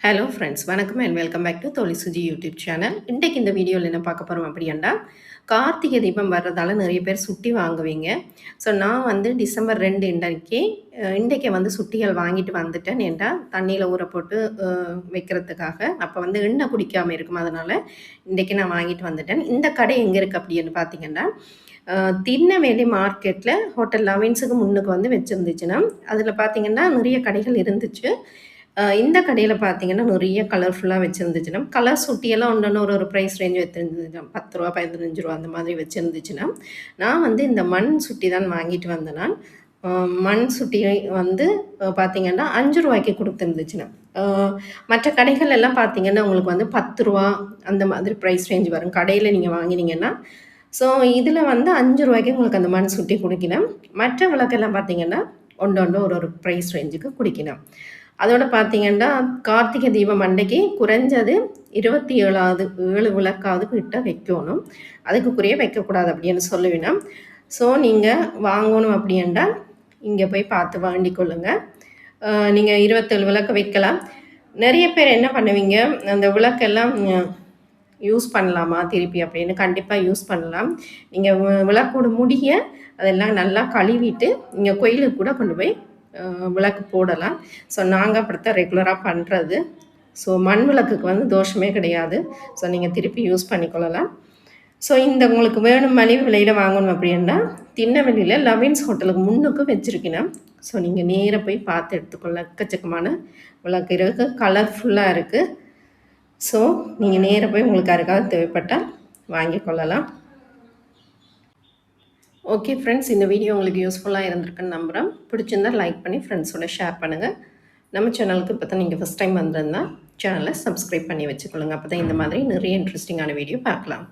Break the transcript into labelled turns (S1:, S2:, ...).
S1: Hello friends வணக்கம் and welcome back to Thozhil Suji YouTube channel இன்றைக்கு இந்த வீடியோவில் என்ன பார்க்க போகிறோம் அப்படின்னா கார்த்திகை தீபம் வர்றதால நிறைய பேர் சுட்டி வாங்குவீங்க. ஸோ நான் வந்து டிசம்பர் ரெண்டு இன்றைக்கு இன்றைக்கி இன்றைக்கு வந்து சுட்டிகள் வாங்கிட்டு வந்துட்டேன் ஏன்டா தண்ணியில் ஊற போட்டு வைக்கிறதுக்காக. அப்போ வந்து எண்ணெய் குடிக்காமல் இருக்கும் அதனால் இன்றைக்கி நான் வாங்கிட்டு வந்துட்டேன். இந்த கடை எங்கே இருக்குது அப்படின்னு பார்த்தீங்கன்னா அஹ், திருநெல்வேலி மார்க்கெட்டில் ஹோட்டல் லவின்ஸுக்கு முன்னுக்கு வந்து வச்சுருந்துச்சுன்னா அதில் பார்த்தீங்கன்னா நிறைய கடைகள் இருந்துச்சு. இந்த கடையில் பார்த்தீங்கன்னா நிறைய கலர்ஃபுல்லாக வச்சுருந்துச்சுன்னா கலர் சுட்டியெல்லாம் ஒன்று ஒரு ஒரு ப்ரைஸ் ரேஞ்ச் வச்சுருந்துச்சுன்னா பத்து ரூபா பதினஞ்சு ரூபா அந்த மாதிரி வச்சுருந்துச்சுன்னா நான் வந்து இந்த மண் சுட்டி தான் வாங்கிட்டு வந்தேன் நான் மண் சுட்டி வந்து பார்த்திங்கன்னா பார்த்தீங்கன்னா அஞ்சு ரூபாய்க்கு கொடுத்துருந்துச்சுன்னா மற்ற கடைகள் எல்லாம் பார்த்தீங்கன்னா உங்களுக்கு வந்து பத்து ரூபா அந்த மாதிரி ப்ரைஸ் ரேஞ்ச் வரும். கடையில் நீங்கள் வாங்கினீங்கன்னா. ஸோ இதில் வந்து அஞ்சு ரூபாய்க்கு உங்களுக்கு அந்த மண் சுட்டி குடிக்கணும் மற்ற விளக்கெல்லாம் பார்த்தீங்கன்னா ஒன்று ஒன்று ஒரு ஒரு ப்ரைஸ் ரேஞ்சுக்கு குடிக்கணும் அதோட பார்த்தீங்கன்னா கார்த்திகை தீபம் அன்னைக்கு குறைஞ்சது இருபத்தி ஏழாவது ஏழு விளக்காவது கிட்ட வைக்கணும். அதுக்குரிய வைக்கக்கூடாது அப்படின்னு சொல்லுவினா. ஸோ நீங்கள் வாங்கணும் அப்படின்டா இங்கே போய் பார்த்து வாங்கிக் கொள்ளுங்கள் நீங்கள் இருபத்தேழு விளக்கு வைக்கலாம். நிறைய பேர் என்ன பண்ணுவீங்க அந்த விளக்கெல்லாம் யூஸ் பண்ணலாமா திருப்பி அப்படின்னு கண்டிப்பாக யூஸ் பண்ணலாம். நீங்கள் விளக்கோட முடிய அதெல்லாம் நல்லா கழுவிட்டு நீங்கள் கோயிலுக்கு கூட கொண்டு போய் விளக்கு போடலாம். ஸோ நாங்கள் அப்படித்தான் ரெகுலராக பண்ணுறது ஸோ மண் விளக்குக்கு வந்து தோஷமே கிடையாது. ஸோ நீங்கள் திருப்பி யூஸ் பண்ணிக்கொள்ளலாம். ஸோ இந்த உங்களுக்கு வேணும் மலிவு விலையில் வாங்கணும் அப்படின்னா திண்ணவெளியில் லவின்ஸ் ஹோட்டலுக்கு முன்னுக்கு வச்சுருக்கணும். ஸோ நீங்கள் நேராக போய் பார்த்து எடுத்துக்கொள்ள எக்கச்சக்கமான விளக்கு இருக்குது கலர்ஃபுல்லாக இருக்குது ஸோ நீங்கள் நேராக போய் உங்களுக்கு யாருக்காவது தேவைப்பட்டால் வாங்கிக் கொள்ளலாம் ஓகே ஃப்ரெண்ட்ஸ் இந்த வீடியோ உங்களுக்கு யூஸ்ஃபுல்லாக இருந்திருக்குன்னு நம்புகிறேன் பிடிச்சிருந்தா லைக் பண்ணி ஃப்ரெண்ட்ஸோட ஷேர் பண்ணுங்கள் நம்ம சேனலுக்கு இப்போ தான் நீங்கள் ஃபஸ்ட் டைம் வந்திருந்தால் சேனலை சப்ஸ்கிரைப் பண்ணி வச்சுக்கொள்ளுங்க. அப்போ தான் இந்த மாதிரி நிறைய இன்ட்ரெஸ்டிங்கான வீடியோ பார்க்கலாம்.